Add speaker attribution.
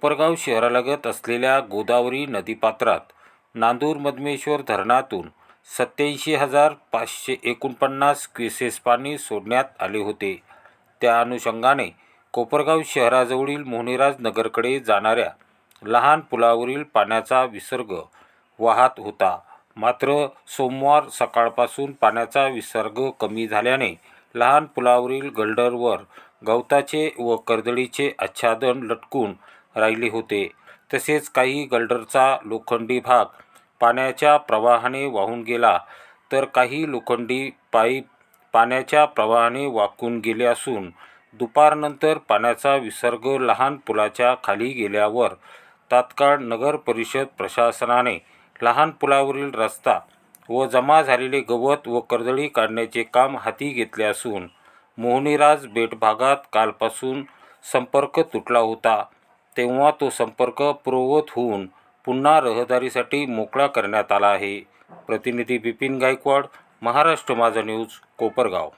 Speaker 1: कोपरगाव शहरालगत असलेल्या गोदावरी नदीपात्रात नांदूर मधमेश्वर धरणातून सत्याऐंशी हजार पाचशे एकोणपन्नास क्युसेस पाणी सोडण्यात आले होते. त्या अनुषंगाने कोपरगाव शहराजवळील मोहनीराज नगरकडे जाणाऱ्या लहान पुलावरील पाण्याचा विसर्ग वाहत होता. मात्र सोमवार सकाळपासून पाण्याचा विसर्ग कमी झाल्याने लहान पुलावरील गल्डरवर गवताचे व कर्दळीचे आच्छादन लटकून राहिले होते. तसेच काही गल्डरचा लोखंडी भाग पाण्याच्या प्रवाहाने वाहून गेला तर काही लोखंडी पाईप पाण्याच्या प्रवाहाने वाकून गेले असून दुपारनंतर पाण्याचा विसर्ग लहान पुलाच्या खाली गेल्यावर तात्काळ नगर परिषद प्रशासनाने लहान पुलावरील रस्ता व जमा झालेले गवत व कर्दळी काढण्याचे काम हाती घेतले असून मोहनीराज बेट भागात कालपासून संपर्क तुटला होता. तेव्हा तो संपर्क पूर्ववत होऊन पुन्हा रहदारीसाठी मोकळा करण्यात आला आहे. प्रतिनिधी बिपिन गायकवाड महाराष्ट्र माझा न्यूज कोपरगाव.